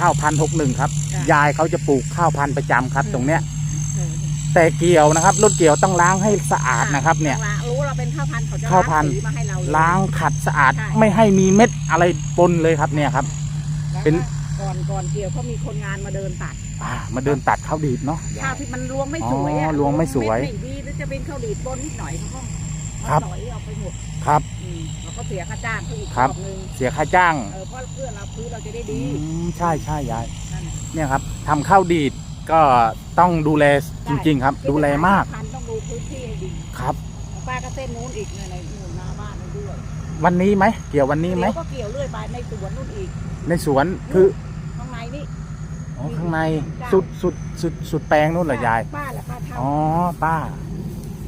ข้าวพันหกหนึ่งครับ จ้ะ ยายเขาจะปลูกข้าวพันธุ์ประจำครับ ตรงเนี้ย เออแต่เกี่ยวนะครับรถเกี่ยวต้องล้างให้สะอาดนะครับ เนี่ย ล้างรู้เราเป็นข้าวพันธุ์เขาจะข้าวพันธุ์ สีมาให้เราเยล้างขัดสะอาดใช่ ไม่ให้มีเม็ดอะไรปนเลยครับเนี่ยครับ แล้วเป็นก็ก่อนก่อนเกี่ยวเขามีคนงานมาเดินตัดอ่ามาเดินตัดข้าวดีดเนาะ ข้าวที่มันรวงไม่สวยอ๋อะอรวงไม่สวยเม็ดไม่ดีหรือจะเป็นข้าวดีดปนนิดหน่อยเขาก็ครับหน่อยเอาไปหมดครับ อืมแล้วก็เสียค่าจ้างเขาอีกครัรบอบนึงเสียค่าจ้างเออเพราะเพื่อนเราพื้นเราจะได้ดีอืมใช่ใช่ยายนั่นแหละเนี่ยครับทำข้าวดีดก็ต้องดูแลจริง ๆ ครับ ดูแลมากพันธุ์ต้องดูพื้นที่ให้ดีครับ ป้าก็เส้นนู้นอีกในในหมู่หน้าบ้านนั่นด้วยวันนี้ไหมเกี่ยววันนี้ไหมเดี๋ยวก็เกี่ยวเรื่อยไปในสวนนู่นอีกในสวนคือข้างในนี่อ๋อข้างในสุดสุดสุดสุดแปลงนู่นเหรอยายป้าแหละป้าทำอ๋อป้า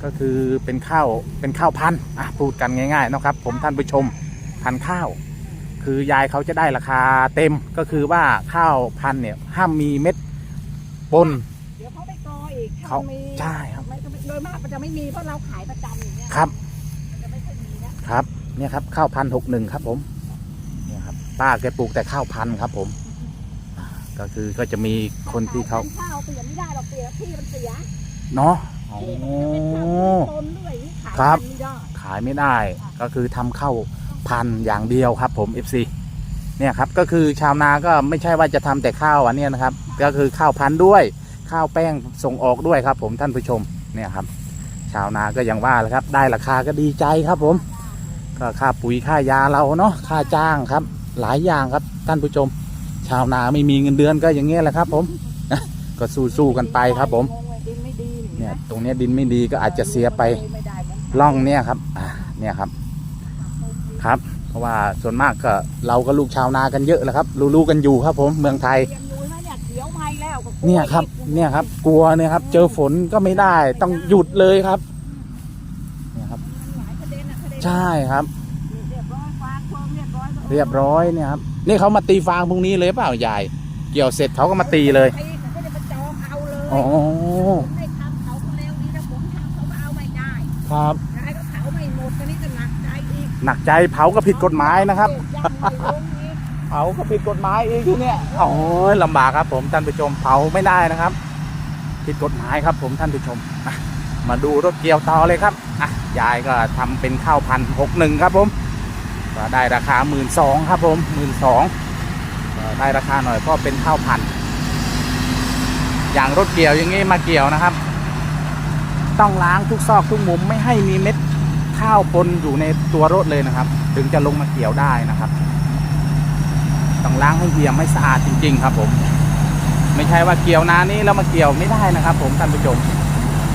ก็คือเป็นข้าวเป็นข้าวพันธุ์อะพูดกันง่ายๆนะครับ ผมท่านผู้ชมพันธุ์ข้าว คือยายเขาจะได้ราคาเต็มก็คือว่าข้าวพันธุ์เนี่ยห้ามมีเม็ดปน เดี๋ยวเขาไปกออีกถ้เขามีใช่ครับไม่โดยมากมันจะไม่มีเพราะเราขายประจำอย่างเงี้ยครับ มันจะไม่ค่อยมีนะครับ เนี่ยครับข้าวพันหกหนึ่งครับผมเนี่ยครับป้าแกปลูกแต่ข้าวพันธุ์ครับผมอ่าก็คือก็จะมีคนที่เขาขยข้าวเปลี่ยนไม่ได้หรอกเปลี่ยนที่มันเสีย เนาะ อ๋อที่มันจะเป็นข้าวต้นด้วยนี่ขายครับ ไม่ได้ ขายไม่ได้ก็คือทำข้าวพันธุ์อย่างเดียวครับ ผม FC เนี่ยครับก็คือชาวนาก็ไม่ใช่ว่าจะทำแต่ข้าวอันเนี้ยนะครับ ก็คือข้าวพันธุ์ด้วย ข้าวแป้งส่งออกด้วยครับ ผมท่านผู้ชมเนี่ยครับ ชาวนาก็อย่างว่าแหละครับ ได้ราคาก็ดีใจครับ ผมก็ค่าปุ๋ยค่ายาเราเนาะค่าจ้างครับ หลายอย่างครับท่านผู้ชม ชาวนาไม่มีเงินเดือนก็อย่างเงี้ยแหละครับ ผม ก็สู้ๆกันไปครับ ผมดินไม่ดีเนี่ย ตรงเนี้ยดินไม่ดีก็อาจจะเสียไปม่ด้เหมือนกันล่องเนี่ยครับอ่าเนี่ยครับ ครับ เพราะว่าส่วนมากก็เราก็ลูกชาวนากันเยอะแหล้วครับ รู้ๆกันอยู่ครับผมเมืองไทย เตรียมดูนะเนี่ยเขียวไหม้แล้วก็กลัวเนี่ยครับ อีกเนี่ยครับ กลัวเนี่ยครับ เจอฝนก็ไม่ได้ ต้องหยุดเลยครับ เนี่ยครับ หลายประเด็นอะประเด็นใช่ครับ เรียบร้อยฟางควงเรียบร้อยก็เรียบร้อยเนี่ยครับ นี่เขามาตีฟางพรุ่งนี้เลยเปล่ายาย เกี่ยวเสร็จเขาก็มาตีเลย ตีเขาก็จะมาจองเอาเลยอ๋อไม่ ครับได้ก็เขาไม่หมดกันนี่ก็หนักใจอีกหนักใจเผาก็ผิดกฎหมายนะครับ ยังไม่ลงอีกเผาก็ผิดกฎหมายอีกทีเนี่ยโอ้ยลำบากครับ ผมท่านผู้ชมเผาไม่ได้นะครับ ผิดกฎหมายครับผมท่านผู้ชมอะมาดูรถเกี่ยวต่อเลยครับอะยายก็ทำเป็นข้าวพันหกหนึ่งครับผมก็ได้ราคาหมื่นสองครับผมหมื่นสองได้ราคาหน่อยเพราะเป็นข้าวพันธุ์อย่างรถเกี่ยวอย่างงี้มาเกี่ยวนะครับ ต้องล้างทุกซอกทุกมุมไม่ให้มีเม็ดข้าวปนอยู่ในตัวรถเลยนะครับ ถึงจะลงมาเกี่ยวได้นะครับ ต้องล้างให้เยี่ยมให้สะอาดจริง ๆ ครับ ผม ไม่ใช่ว่าเกี่ยวนานี้แล้วมาเกี่ยวไม่ได้นะครับ ผมท่านผู้ชม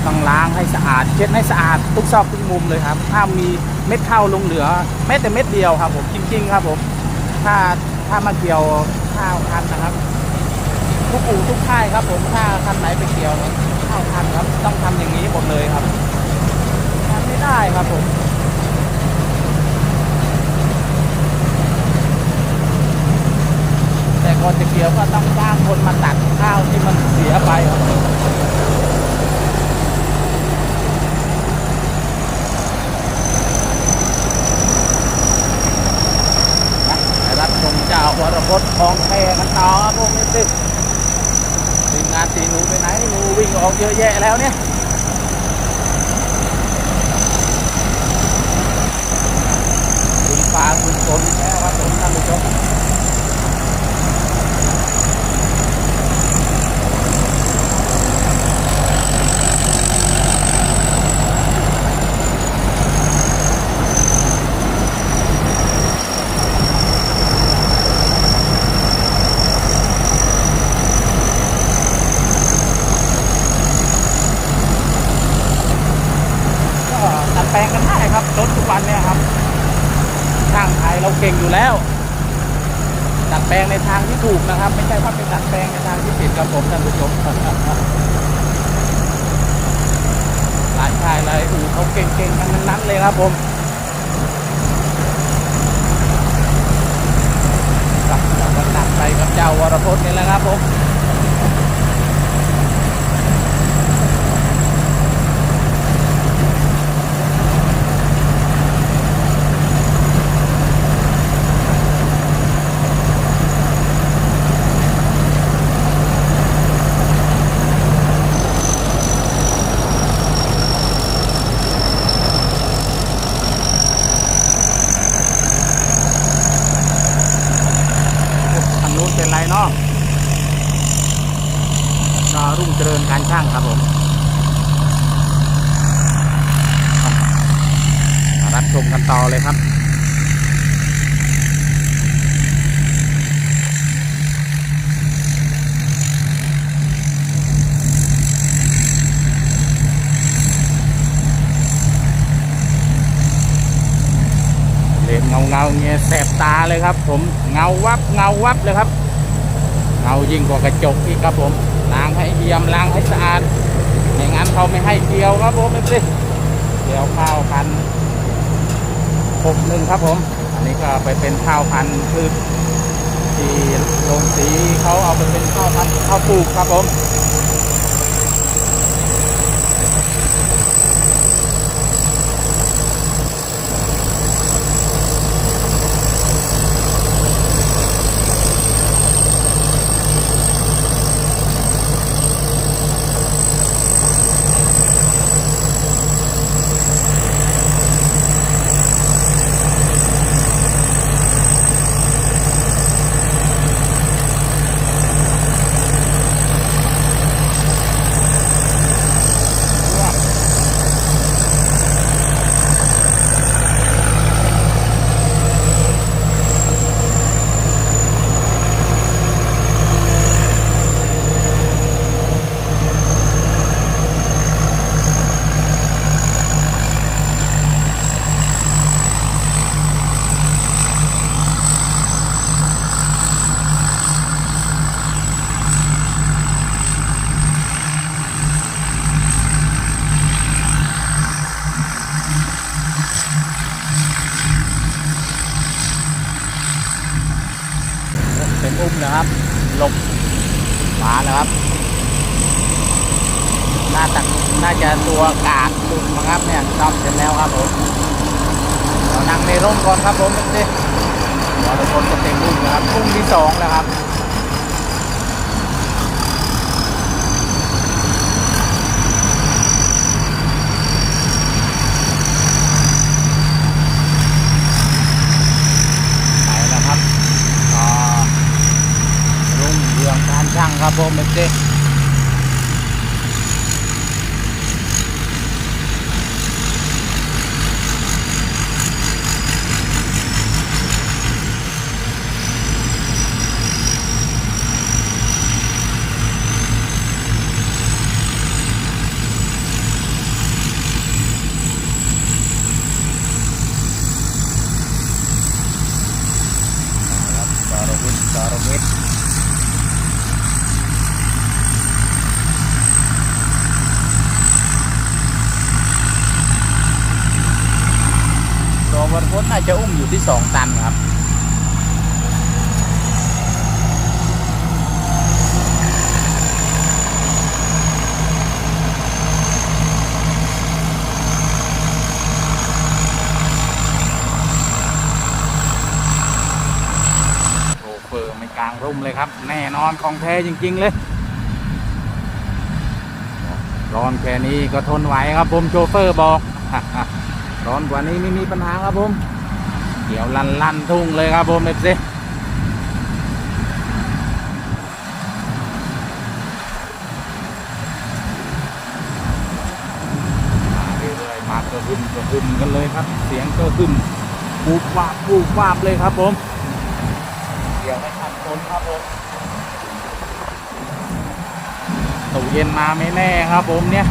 ต้องล้างให้สะอาด เช็ดให้สะอาดทุกซอกทุกมุมเลยครับถ้ามีเม็ดข้าวลงเหลือแม้แต่เม็ดเดียวครับ ผมจริง ๆ ครับ ผม ถ้าถ้ามาเกี่ยวข้าวพันนะครับ ทุกอู่ทุกค่ายครับ ผมถ้าคันไหนไปเกี่ยวเข้าวพันครับ ต้องทำอย่างนี้หมดเลยครับทำไม่ได้ครับผมแต่ก่อนจะเกี่ยวก็ต้องจ้างคนมาตัดข้าวที่มันเสียไปครับรับชมเจ้าวรพจน์ทองแพกันต่อครับพวกนี้สิทีมงานตีหนูไปไหนหนูวิ่งออกเยอะแยะแล้วเนี่ยคุณฟ้าคุณฝนแล้วครับผมท่านผู้ชม ก็ดัดแปลงกันได้ครับรถทุกวันเนี่ยครับช่างไทย เก่งอยู่แล้ว ดัดแปลงในทางที่ถูกนะครับ ไม่ใช่ว่าเป็นดัดแปลงในทางที่ผิดครับผมท่านผู้ชมหลานชายอะไรอูเขาเก่งๆกันนั้นเลยครับผมกับเราก็ตัดไปกับเจ้าวรพจน์นี่แหละครับผม เป็นไรเนาะดาวรุ่งเจริญการช่างครับผมมารับชมกันต่อเลยครับ เล่นเงาเงาๆเงี้ย แสบตาเลยครับ ผมเงาวับเงาวับเลยครับเงายิ่งกว่ากระจกอีกครับผมล้างให้เอี่ยมล้างให้สะอาดไม่งั้นเขาไม่ให้เกี่ยวครับผมเอฟซีเกี่ยวข้าวพันหกหนึ่งครับผม อันนี้ก็ไปเป็นข้าวพันธุ์พืชที่ลงสีเขาเอาไปเป็นข้าวพันธุ์ข้าวปลูกครับผมางครับผมเด็กๆครับสารวิทย์สารวิทย์ตั วันพุธน่าจะอุ้มอยู่ที่สองตันครับโชเฟอร์ไม่กลางร่มเลยครับ แน่นอนของแท้จริง ๆ เลยร้อนแค่นี้ก็ทนไหวครับผมโชเฟอร์บอก ร้อนกว่านี้ไม่มีปัญหาครับผมเดี๋ยวลันลันทุ่งเลยครับผมเอฟซีมาเรื่อยมากระหึ่มกระหึ่มกันเลยครับ เสียงกระหึ่มปูบวาบปูบวาบเลยครับผม เดี๋ยวไม่ทันคนครับผมตู้เย็นมาไม่แน่ครับผมเนี่ย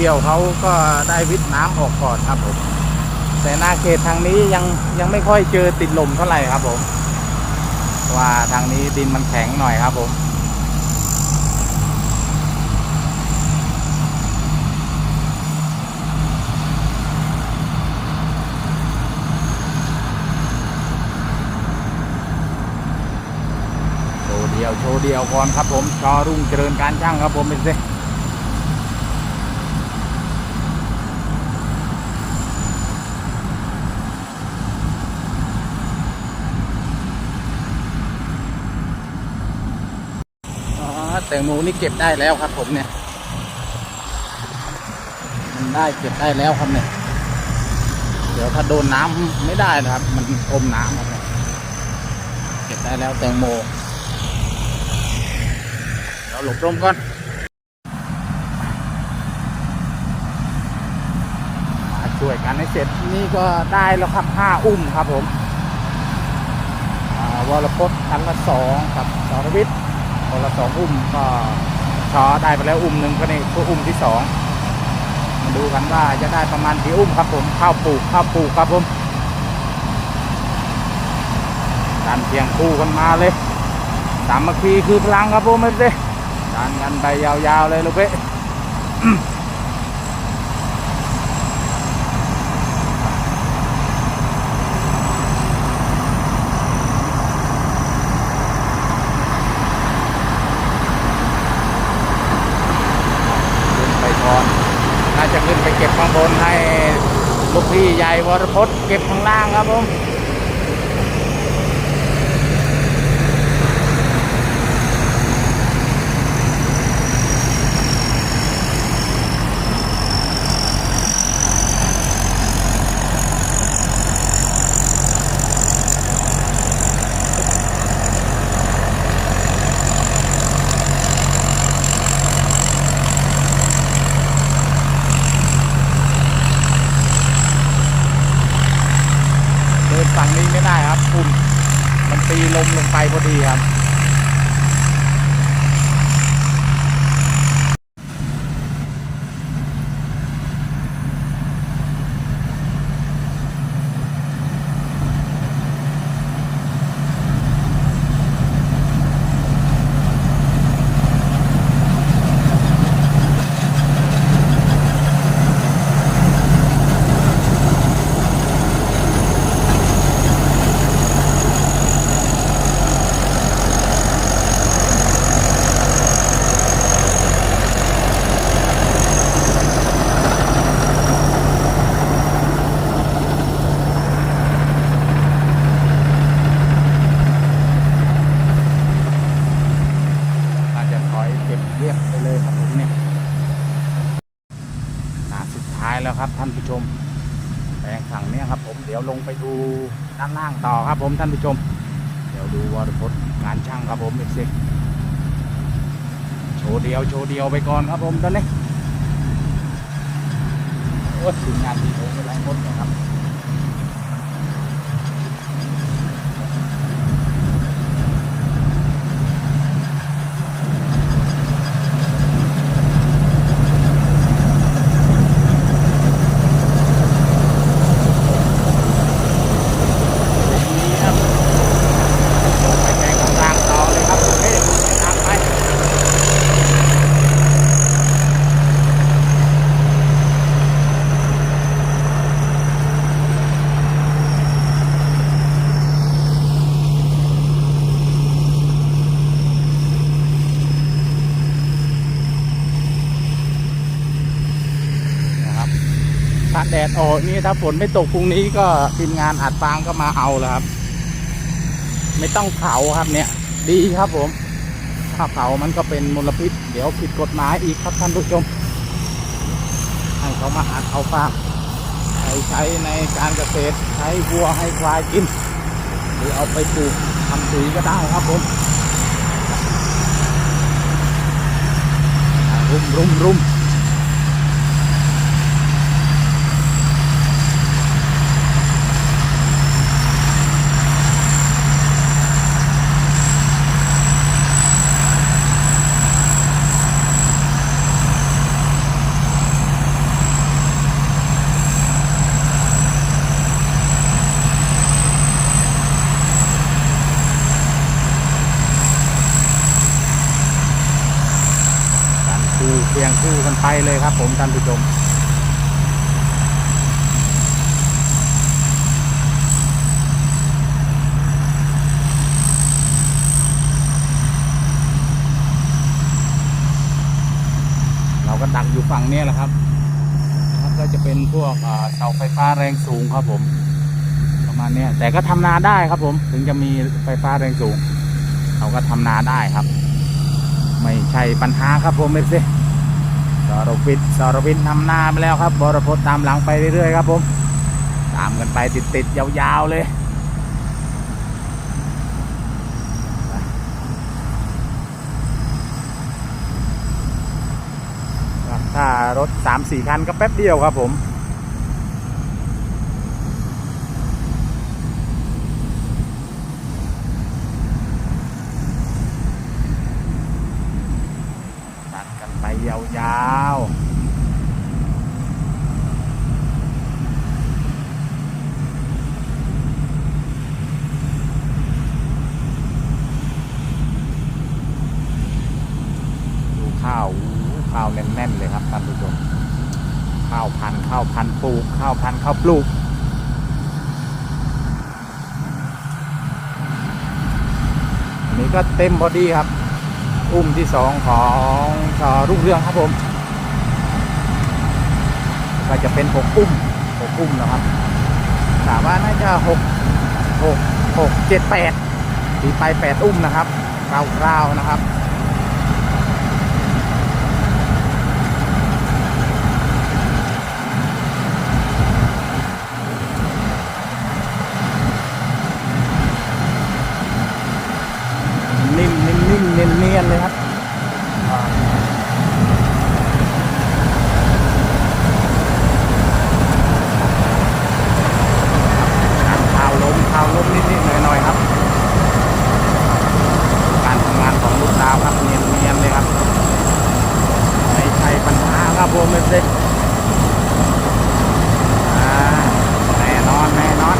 เกี่ยวเขาก็ได้วิทน้ำออกก่อนครับผมแต่หน้าเขตทางนี้ยังยังไม่ค่อยเจอติดลมเท่าไหร่ครับผม ว่าทางนี้ดินมันแข็งหน่อยครับผมโชว์เดียวโชว์เดียวก่อนครับผมชอรุ่งเจริญการช่างครับผมเป็นสิอแต งโมนี่เก็บได้แล้วครับ ผมเนี่ยมันได้เก็บได้แล้วครับเนี่ย เดี๋ยวถ้าโดนน้ำไม่ได้นะครับ มันอมน้ำครับเเก็บได้แล้วแตงโมเดี๋ยวหลบร่มก่อนมาช่วยกันให้เสร็จนี่ก็ได้แล้วครับห้าอุ้มครับผมอาวรพจน์คันละสองกับสรวิทย์ คนละสองอุ้มก็ชอได้ไปแล้วอุ้มหนึ่งก็นี่คืออุ้มที่สองมาดูกันว่าจะได้ประมาณกี่อุ้มครับผมข้าวปลูกข้าวปลูกครับผมดันเพียงคู่กันมาเลยสามัคคีคือพลังครับผมไม่ได้ดันกันไปยาวๆเลยลูกเอ๊ะ ขึ้นไปก่อนน่าจะขึ้นไปเก็ บนให้ลูกพี่ใหญ่วรพจน์เก็บข้างล่างครับผม เดินฝั่งนี้ไม่ได้ครับฝุ่นมันตีลมลงไปพอดีครับ อาจจะถอยเก็บเรียบไปเลยครับผมเนี่ยหนาสุดท้ายแล้วครับท่านผู้ชมแปลงฝั่งเนี้ยครับ ผมเดี๋ยวลงไปดูด้านล่างต่อครับ ผมท่านผู้ชม เดี๋ยวดูวรพจน์งานช่างครับผมอีกสิโชว์เดียวโชว์เดียวไปก่อนครับผมตอนนี้โอ้ทีมงานดีโอไปไล่มดนะครับ นี้ครับไปแข่งข้างล่างต่อเลยครับคุณพี่ไปตามไปนะครับถ้า แดดออกนี่ถ้าฝนไม่ตกพรุ่งนี้ก็ทีมงานอัดฟางก็มาเอาแล้วครับ ไม่ต้องเผาครับเนี่ย ดีครับผม ถ้าเผามันก็เป็นมลพิษ เดี๋ยวผิดกฎหมายอีกครับท่านผู้ชมให้เขามาอัดเอาฟางใช้ใช้ในการเกษตรใช้วัวให้ควายกิน หรือเอาไปปลูกทำปุ๋ยก็ได้ครับผมรุมรุมรุม เรียงคู่กันไปเลยครับ ผมท่านผู้ชมเราก็ดักอยู่ฝั่งนี้แหละครับนะครับ ก็จะเป็นพวกเสาไฟฟ้าแรงสูงครับผม ประมาณนี้แต่ก็ทำนาได้ครับผม ถึงจะมีไฟฟ้าแรงสูงเขาก็ทำนาได้ครับ ไม่ใช่ปัญหาครับผมเอฟซี สรวิทย์สรวิทย์นำหน้าไปแล้วครับบรพจน์ตามหลังไปเรื่อยๆครับผม ตามกันไปติดๆยาวๆเลยขับถ้ารถสามสี่คันก็แป๊บเดียวครับผม ตัดกันไปยาวดูข้าวข้าวแน่นๆเลยครับท่านผู้ชมข้าวพันข้าวพันปลูกข้าวพันข้าวปลูกนี้ก็เต็มพอดีครับ อุ้มที่สองของสอรุ่งเรืองครับผม ก็จะเป็นหกอุ้มหกอุ้มนะครับถามว่าน่าจะหกหกหกเจ็ดแปดตีไปแปดอุ้มนะครับคร่าวๆนะครับนิ่มนิ่มนิ่มเนียนเนียนเลยครับอ่าข่าวลมข่าวลมนิดนิดหน่อยหน่อยๆครับ การทำงานของลูกสาวครับเนียนเนียนเลยครับ ไม่ใช่ปัญหาครับผมเด็กอ่าแน่นอนแน่นอน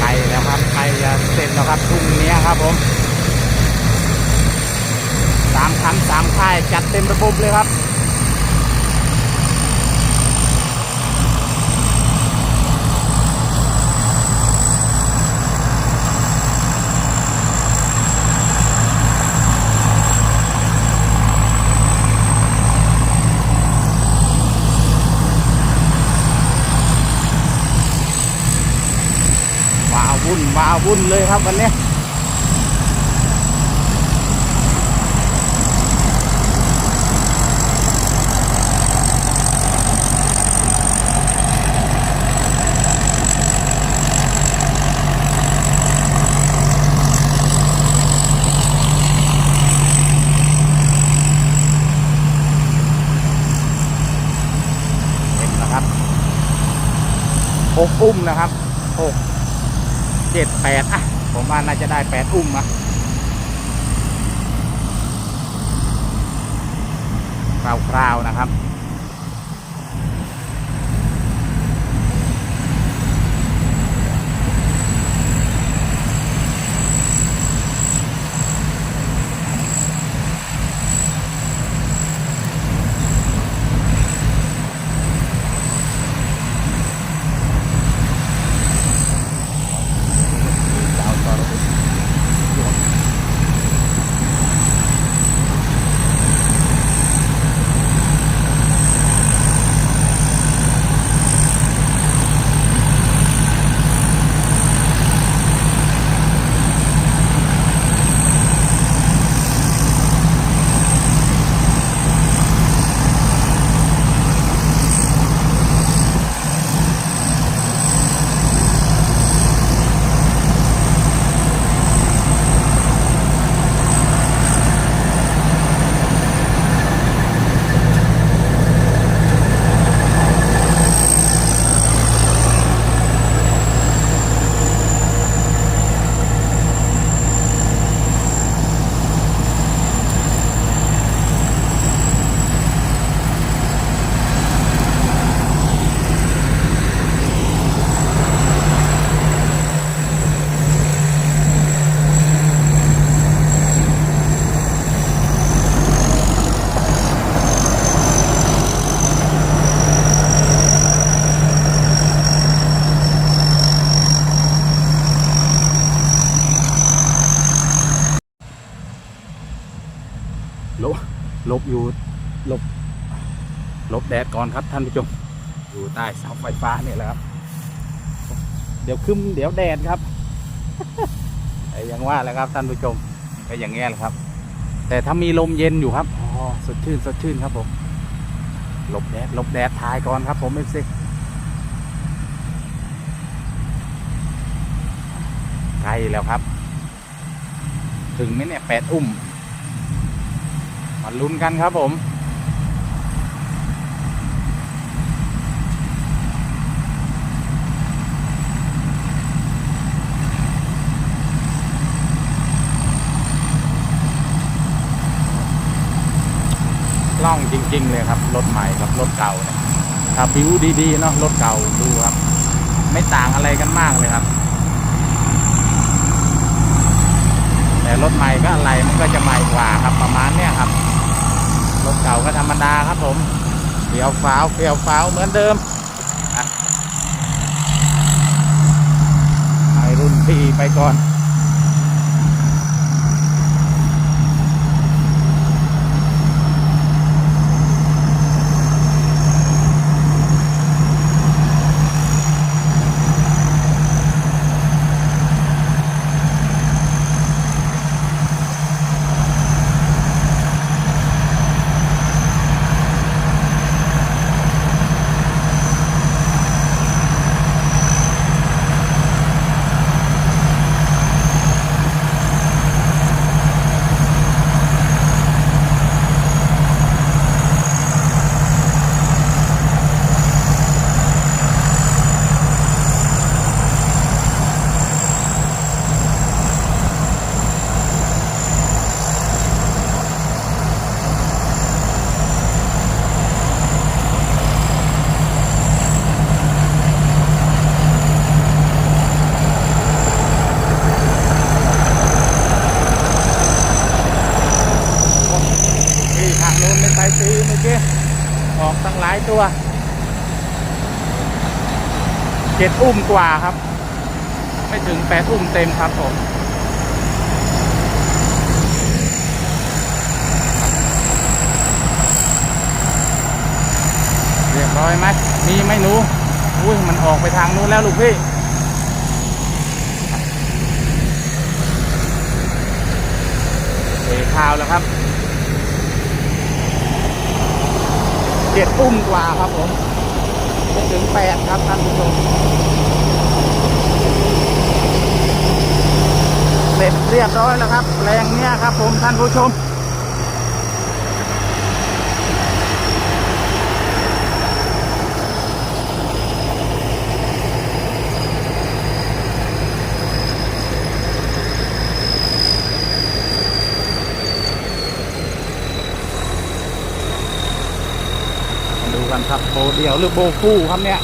ใกล้แล้วครับใกล้จะเสร็จแล้วครับพรุ่งนี้ครับผมสามคันสามค่ายจัดเต็มระบบเลยครับ ว้า วุ่นเลยครับวันนี้เห็นนะครับหกอุ้มนะครับหก เจ็ดแปดอะ ผมว่าน่าจะได้แปดอุ้มอะคร่าวๆนะครับ จะเอาต่อระบบ บอยู่หลบหลบ แดดก่อนครับท่านผู้ชมอยู่ใต้เสาไฟฟ้าเนี่ยแหละครับ เดี๋ยวคึมเดี๋ยวแดดครับแต่อยังว่าแหละครับท่านผู้ชมก็อย่างเงี้ยแหละครับ แต่ถ้ามีลมเย็นอยู่ครับอ๋อสดชื่นสดชื่นครับผมหลบแดดหลบแดดทายก่อนครับผมเอฟซีใกล้แล้วครับ ถึงไหมเนี่ยแปดอุ้มมาลุ้นกันครับผม กล้องจริง ๆ เลยครับรถใหม่กับรถเก่าเนี่ยถ้าบิวดีๆเนาะรถเก่าดูครับ ไม่ต่างอะไรกันมากเลยครับ แต่รถใหม่ก็อะไรมันก็จะใหม่กว่าครับประมาณเนี้ยครับรถเก่าก็ธรรมดาครับผมเฟียวฟ้าวเฟียวฟ้าวเหมือนเดิมอะให้รุ่นพี่ไปก่อน ที่ทางโน้นไม่ไปซื้อเมื่อกี้ออกตั้งหลายตัว เจ็ดอุ้มกว่าครับ ไม่ถึงแปดอุ้มเต็มครับผมเรียบร้อยไหมมีไหมหนูอุ้ยมันออกไปทางนู้นแล้วลูกพี่เทข้าวแล้วครับเจ็ดอุ้มกว่าครับผม ถึงแปดครับท่านผู้ชมเสร็จเรียบร้อยแล้วครับแปลงเนี้ยครับผมท่านผู้ชม มาดูกันครั บโบเดียวหรือโบคู่ครับเนี่ย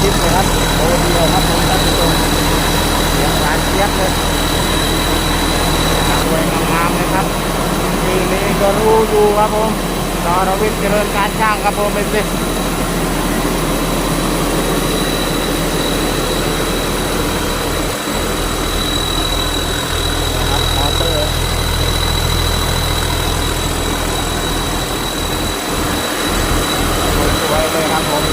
คลิปเลยครับโบเดียวครับผมท่านผู้ชมเสียงหวานเจี๊ยบเลยสวยงามๆเลยครับทีนี้ก็รู้อยู่ครับผมนรวิทย์เจริญการช่างครับผมเป็นสิ นะครับมอเตอร์สวยๆเลยครับผม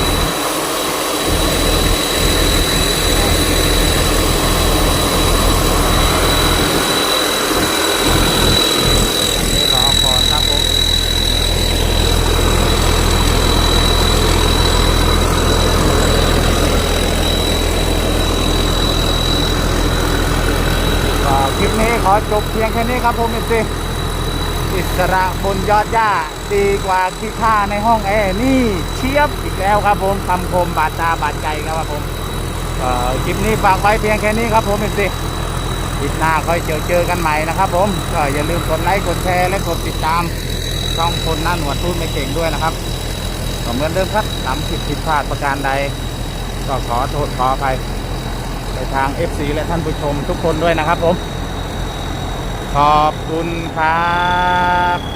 อันนี้รอก่อนครับผมก็คลิปนี้ขอ จบเพียงแค่นี้ครับผมเอฟซีอิสระบนยอดหญ้าดีกว่าขี้ข้าในห้องแอร์นี่เชียบอีกแล้วครับผมคำคมบาดตาบาดใจครับผมคลิปนี้ฝากไว้เพียงแค่นี้ครับผมเอฟซีคลิปหน้าค่อยเจอเจอกันใหม่นะครับผมก็อย่าลืมกดไลค์กดแชร์และกดติดตาม ช่องคนหน้าหนวดพูดไม่เก่งด้วยนะครับก็เหมือนเดิมครับทำผิดผิดพลาดประการใด ก็ขอโทษขออภัยไปทาง FC และท่านผู้ชมทุกคนด้วยนะครับผม ขอบคุณครับ